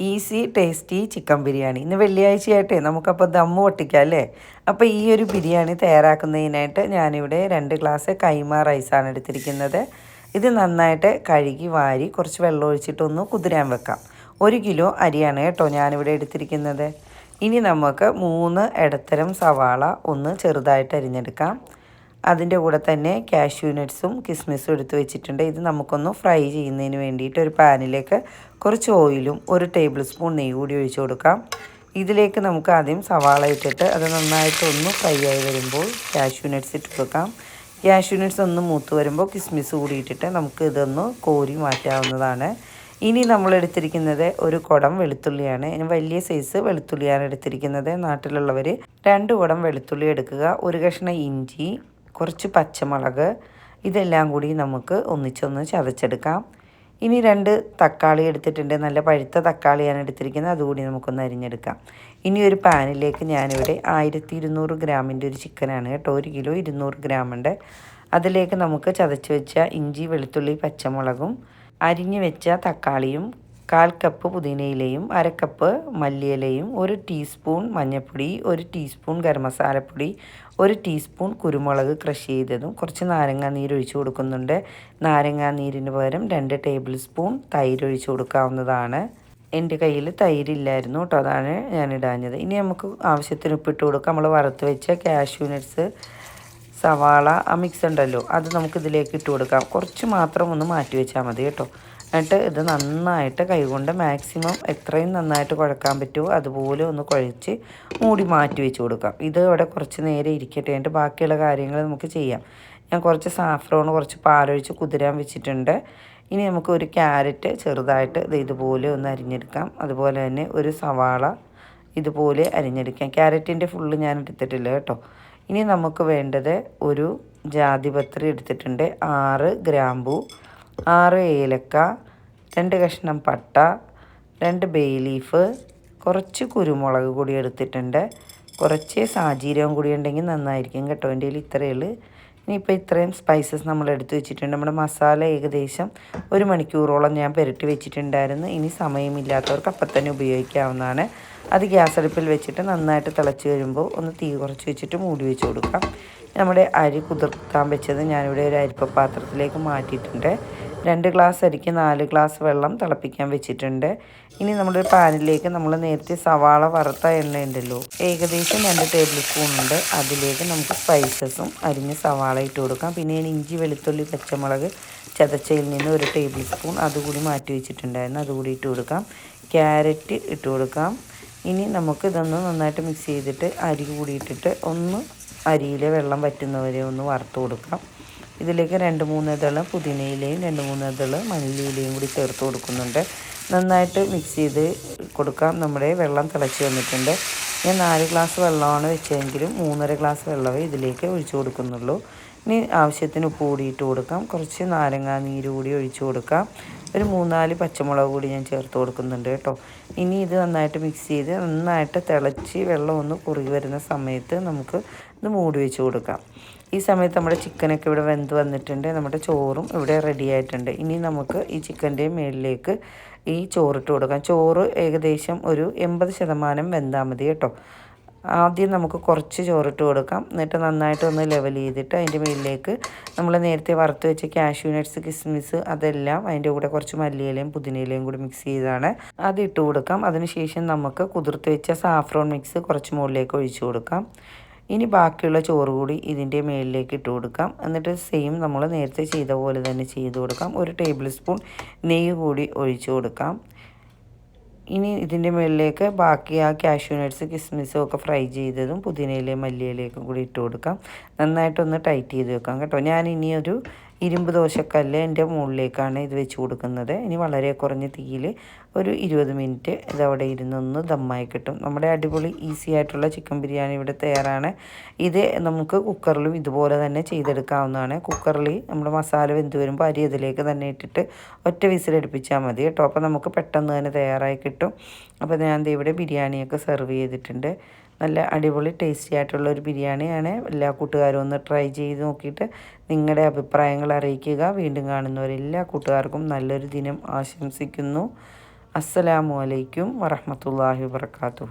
Easy tasty chicken biryani. ഇന്ന് വെള്ളിയാഴ്ചയായിട്ടേ നമുക്കപ്പോൾ ദമ്മ് പൊട്ടിക്കാം അല്ലേ? അപ്പോൾ ഈ ഒരു ബിരിയാണി തയ്യാറാക്കുന്നതിനായിട്ട് ഞാനിവിടെ രണ്ട് ഗ്ലാസ് കൈമ റൈസാണ് എടുത്തിരിക്കുന്നത്. ഇത് നന്നായിട്ട് കഴുകി വാരി കുറച്ച് വെള്ളം ഒഴിച്ചിട്ടൊന്ന് കുതിരാൻ വെക്കാം. ഒരു കിലോ അരിയാണ് കേട്ടോ ഞാനിവിടെ എടുത്തിരിക്കുന്നത്. ഇനി നമുക്ക് മൂന്ന് ഇടത്തരം സവാള ഒന്ന് ചെറുതായിട്ട് അരിഞ്ഞെടുക്കാം. അതിന്റെ കൂടെ തന്നെ കാഷ്യൂ നട്ട്സും കിസ്മിസും എടുത്ത് വെച്ചിട്ടുണ്ട്. ഇത് നമുക്കൊന്ന് ഫ്രൈ ചെയ്യുന്നതിന് വേണ്ടിയിട്ട് ഒരു പാനിലേക്ക് കുറച്ച് ഓയിലും ഒരു ടേബിൾ സ്പൂൺ നെയ്യ് കൂടി ഒഴിച്ചു കൊടുക്കാം. ഇതിലേക്ക് നമുക്ക് ആദ്യം സവാള ഇട്ടിട്ട് അത് നന്നായിട്ട് ഒന്ന് ഫ്രൈ ആയി വരുമ്പോൾ കാഷ്യൂ നട്ട്സ് ഇട്ട് കൊടുക്കാം. കാഷ്യൂ നട്ട്സ് ഒന്ന് മൂത്ത് വരുമ്പോൾ കിസ്മിസ് കൂടി ഇട്ടിട്ട് നമുക്ക് ഇതൊന്ന് കോരി മാറ്റാവുന്നതാണ്. ഇനി നമ്മൾ എടുത്തിരിക്കുന്നത് ഒരു കുടം വെളുത്തുള്ളിയാണ്. ഇനി വലിയ സൈസ് വെളുത്തുള്ളിയാണ് എടുത്തിരിക്കുന്നത്. നാട്ടിലുള്ളവർ രണ്ട് കുടം വെളുത്തുള്ളി എടുക്കുക ഒരു കഷ്ണം ഇഞ്ചി കുറച്ച് പച്ചമുളക് ഇതെല്ലാം കൂടി നമുക്ക് ഒന്നിച്ചൊന്ന് ചതച്ചെടുക്കാം. ഇനി രണ്ട് തക്കാളി എടുത്തിട്ടുണ്ട്. നല്ല പഴുത്ത തക്കാളിയാണ് എടുത്തിരിക്കുന്നത്. അതുകൂടി നമുക്കൊന്ന് അരിഞ്ഞെടുക്കാം. ഇനി ഒരു പാനിലേക്ക് ഞാനിവിടെ ആയിരത്തി ഇരുന്നൂറ് ഗ്രാമിന്റെ ഒരു ചിക്കനാണ് കേട്ടോ. ഒരു കിലോ ഇരുന്നൂറ് ഗ്രാമുണ്ട്. അതിലേക്ക് നമുക്ക് ചതച്ച് വെച്ച ഇഞ്ചി വെളുത്തുള്ളി പച്ചമുളകും അരിഞ്ഞു വെച്ച തക്കാളിയും കാൽ കപ്പ് പുതിനയിലയും അര കപ്പ് മല്ലിയിലയും ഒരു ടീസ്പൂൺ മഞ്ഞൾപ്പൊടി ഒരു ടീസ്പൂൺ ഗരം മസാലപ്പൊടി ഒരു ടീസ്പൂൺ കുരുമുളക് ക്രഷ് ചെയ്തതും കുറച്ച് നാരങ്ങാ നീര് ഒഴിച്ചു കൊടുക്കുന്നുണ്ട്. നാരങ്ങാ നീരിന് പകരം രണ്ട് ടേബിൾ സ്പൂൺ തൈര് ഒഴിച്ചു കൊടുക്കാവുന്നതാണ്. എന്റെ കയ്യിൽ തൈരില്ലായിരുന്നു കേട്ടോ അതാണ് ഞാൻ ഇടാഞ്ഞത്. ഇനി നമുക്ക് ആവശ്യത്തിന് ഉപ്പിട്ട് കൊടുക്കാം. നമ്മൾ വറുത്ത് വെച്ച കാഷ്യൂ നട്ട്സ് സവാള ആ മിക്സ് ഉണ്ടല്ലോ അത് നമുക്ക് ഇതിലേക്ക് ഇട്ട് കൊടുക്കാം. കുറച്ച് മാത്രം ഒന്ന് മാറ്റി വെച്ചാൽ മതി കേട്ടോ. എന്നിട്ട് ഇത് നന്നായിട്ട് കൈകൊണ്ട് മാക്സിമം എത്രയും നന്നായിട്ട് കുഴക്കാൻ പറ്റുമോ അതുപോലെ ഒന്ന് കുഴച്ച് മൂടി മാറ്റി വെച്ച് കൊടുക്കാം. ഇത് ഇവിടെ കുറച്ച് നേരം ഇരിക്കട്ടെ. എന്നിട്ട് ബാക്കിയുള്ള കാര്യങ്ങൾ നമുക്ക് ചെയ്യാം. ഞാൻ കുറച്ച് സാഫ്രോൺ കുറച്ച് പാലൊഴിച്ച് കുതിരാൻ വെച്ചിട്ടുണ്ട്. ഇനി നമുക്ക് ഒരു ക്യാരറ്റ് ചെറുതായിട്ട് ഇത് ഇതുപോലെ ഒന്ന് അരിഞ്ഞെടുക്കാം. അതുപോലെ തന്നെ ഒരു സവാള ഇതുപോലെ അരിഞ്ഞെടുക്കാം. ക്യാരറ്റിന്റെ ഫുള്ള് ഞാൻ എടുത്തിട്ടില്ല കേട്ടോ. ഇനി നമുക്ക് വേണ്ടത് ഒരു ജാതിപത്രി എടുത്തിട്ടുണ്ട്. ആറ് ഗ്രാമ്പു ആറ് ഏലക്ക രണ്ട് കഷ്ണം പട്ട രണ്ട് ബേ ലീഫ് കുറച്ച് കുരുമുളക് കൂടി എടുത്തിട്ടുണ്ട്. കുറച്ച് സാജീരകം കൂടി ഉണ്ടെങ്കിൽ നന്നായിരിക്കും കേട്ടോ. എന്റെ കയ്യിൽ ഇത്രയേ ഉള്ളൂ. ഇനിയിപ്പോൾ ഇത്രയും സ്പൈസസ് നമ്മൾ എടുത്തു വെച്ചിട്ടുണ്ട്. നമ്മുടെ മസാല ഏകദേശം ഒരു മണിക്കൂറോളം ഞാൻ പുരട്ടി വെച്ചിട്ടുണ്ടായിരുന്നു. ഇനി സമയമില്ലാത്തവർക്ക് അപ്പം തന്നെ ഉപയോഗിക്കാവുന്നതാണ്. അത് ഗ്യാസ് അടുപ്പിൽ വെച്ചിട്ട് നന്നായിട്ട് തിളച്ച് വരുമ്പോൾ ഒന്ന് തീ കുറച്ച് വെച്ചിട്ട് മൂടി വെച്ച് കൊടുക്കാം. നമ്മുടെ അരി കുതിർത്താൻ വെച്ചത് ഞാനിവിടെ ഒരു അരിപ്പ പാത്രത്തിലേക്ക് മാറ്റിയിട്ടുണ്ട്. രണ്ട് ഗ്ലാസ് അരിക്ക് നാല് ഗ്ലാസ് വെള്ളം തിളപ്പിക്കാൻ വെച്ചിട്ടുണ്ട്. ഇനി നമ്മുടെ പാനിലേക്ക് നമ്മൾ നേരത്തെ സവാള വറുത്ത എണ്ണ ഉണ്ടല്ലോ. ഏകദേശം രണ്ട് ടേബിൾ സ്പൂൺ ഉണ്ട്. അതിലേക്ക് നമുക്ക് സ്പൈസസും അരിഞ്ഞ് സവാള ഇട്ട് കൊടുക്കാം. പിന്നെ ഞാൻ ഇഞ്ചി വെളുത്തുള്ളി പച്ചമുളക് ചതച്ചയിൽ നിന്ന് ഒരു ടേബിൾ സ്പൂൺ അതുകൂടി മാറ്റി വെച്ചിട്ടുണ്ടായിരുന്നു. അതുകൂടി ഇട്ട് കൊടുക്കാം. ക്യാരറ്റ് ഇട്ട് കൊടുക്കാം. ഇനി നമുക്ക് ഇതൊന്ന് നന്നായിട്ട് മിക്സ് ചെയ്തിട്ട് അരി കൂടി ഇട്ടിട്ട് ഒന്ന് അരിയിലെ വെള്ളം വറ്റുന്നവരെ ഒന്ന് വറുത്ത് കൊടുക്കാം. ഇതിലേക്ക് രണ്ട് മൂന്ന് ഇതൾ പുതിനയിലയും രണ്ട് മൂന്ന് ഇതൾ മല്ലിയിലയും കൂടി ചേർത്ത് കൊടുക്കുന്നുണ്ട്. നന്നായിട്ട് മിക്സ് ചെയ്ത് കൊടുക്കാം. നമ്മുടെ വെള്ളം തിളച്ച് വന്നിട്ടുണ്ട്. ഞാൻ നാല് ഗ്ലാസ് വെള്ളമാണ് വെച്ചതെങ്കിലും മൂന്നര ഗ്ലാസ് വെള്ളമേ ഇതിലേക്ക് ഒഴിച്ചു കൊടുക്കുന്നുള്ളൂ. ഇനി ആവശ്യത്തിന് ഉപ്പ് കൂടി ഇട്ട് കൊടുക്കാം. കുറച്ച് നാരങ്ങാ നീര് കൂടി ഒഴിച്ചു കൊടുക്കാം. ഒരു മൂന്നാൽ പച്ചമുളക് കൂടി ഞാൻ ചേർത്ത് കൊടുക്കുന്നുണ്ട് കേട്ടോ. ഇനി ഇത് നന്നായിട്ട് മിക്സ് ചെയ്ത് നന്നായിട്ട് തിളച്ച് വെള്ളം ഒന്ന് കുറുകി വരുന്ന സമയത്ത് നമുക്ക് ഇത് മൂടി വെച്ച് കൊടുക്കാം. ഈ സമയത്ത് നമ്മുടെ ചിക്കനൊക്കെ ഇവിടെ വെന്ത് വന്നിട്ടുണ്ട്. നമ്മുടെ ചോറും ഇവിടെ റെഡി ആയിട്ടുണ്ട്. ഇനി നമുക്ക് ഈ ചിക്കന്റെ മേളിലേക്ക് ഈ ചോറിട്ട് കൊടുക്കാം. ചോറ് ഏകദേശം ഒരു എൺപത് ശതമാനം വെന്താൽ മതി കേട്ടോ. ആദ്യം നമുക്ക് കുറച്ച് ചോറിട്ട് കൊടുക്കാം. എന്നിട്ട് നന്നായിട്ട് ഒന്ന് ലെവൽ ചെയ്തിട്ട് അതിന്റെ മുകളിലേക്ക് നമ്മൾ നേരത്തെ വറുത്ത് വെച്ച കാഷ്യൂ നട്ട്സ് കിസ്മിസ് അതെല്ലാം അതിന്റെ കൂടെ കുറച്ച് മല്ലിയിലയും പുതിനയിലയും കൂടി മിക്സ് ചെയ്താണ്. അത് ഇട്ട് കൊടുക്കാം. അതിനുശേഷം നമുക്ക് കുതിർത്ത് വെച്ച സാഫ്രോൺ മിക്സ് കുറച്ച് മുകളിലേക്ക് ഒഴിച്ചു കൊടുക്കാം. ഇനി ബാക്കിയുള്ള ചോറ് കൂടി ഇതിന്റെ മുകളിലേക്ക് ഇട്ട് കൊടുക്കാം. എന്നിട്ട് സെയിം നമ്മൾ നേരത്തെ ചെയ്ത പോലെ തന്നെ ചെയ്ത് കൊടുക്കാം. ഒരു ടേബിൾ സ്പൂൺ നെയ്യ് കൂടി ഒഴിച്ചു കൊടുക്കാം. ഇനി ഇതിന്റെ മുകളിലേക്ക് ബാക്കി ആ കാഷ്യൂ നട്ട്സ് കിസ്മിസും ഒക്കെ ഫ്രൈ ചെയ്തതും പുതിനയിലയും മല്ലിയിലേക്കും കൂടി ഇട്ട് കൊടുക്കാം. നന്നായിട്ടൊന്ന് ടൈറ്റ് ചെയ്ത് വെക്കാം കേട്ടോ. ഞാൻ ഇനിയൊരു ഇരുമ്പ് ദോശക്കല്ല് എന്റെ മുകളിലേക്കാണ് ഇത് വെച്ച് കൊടുക്കുന്നത്. ഇനി വളരെ കുറഞ്ഞ തീയിൽ ഒരു ഇരുപത് മിനിറ്റ് ഇതവിടെ ഇരുന്നൊന്ന് ദമ്മായി കിട്ടും. നമ്മുടെ അടിപൊളി ഈസി ആയിട്ടുള്ള ചിക്കൻ ബിരിയാണി ഇവിടെ തയ്യാറാണ്. ഇത് നമുക്ക് കുക്കറിലും ഇതുപോലെ തന്നെ ചെയ്തെടുക്കാവുന്നതാണ്. കുക്കറിൽ നമ്മൾ മസാല വെന്ത് വരുമ്പോൾ അരി ഇതിലേക്ക് തന്നെ ഇട്ടിട്ട് ഒറ്റ വിസിലടുപ്പിച്ചാൽ മതി കേട്ടോ. അപ്പോൾ നമുക്ക് പെട്ടെന്ന് തന്നെ തയ്യാറായി കിട്ടും. അപ്പോൾ ഞാൻ ഇവിടെ ബിരിയാണിയൊക്കെ സെർവ് ചെയ്തിട്ടുണ്ട്. നല്ല അടിപൊളി ടേസ്റ്റി ആയിട്ടുള്ള ഒരു ബിരിയാണിയാണ്. എല്ലാ കൂട്ടുകാരും ഒന്ന് ട്രൈ ചെയ്ത് നോക്കിയിട്ട് നിങ്ങളുടെ അഭിപ്രായങ്ങൾ അറിയിക്കുക. വീണ്ടും കാണുന്നവരെല്ലാ കൂട്ടുകാർക്കും നല്ലൊരു ദിനം ആശംസിക്കുന്നു. അസ്സലാമു അലൈക്കും വറഹമത്തല്ലാഹി വാത്തു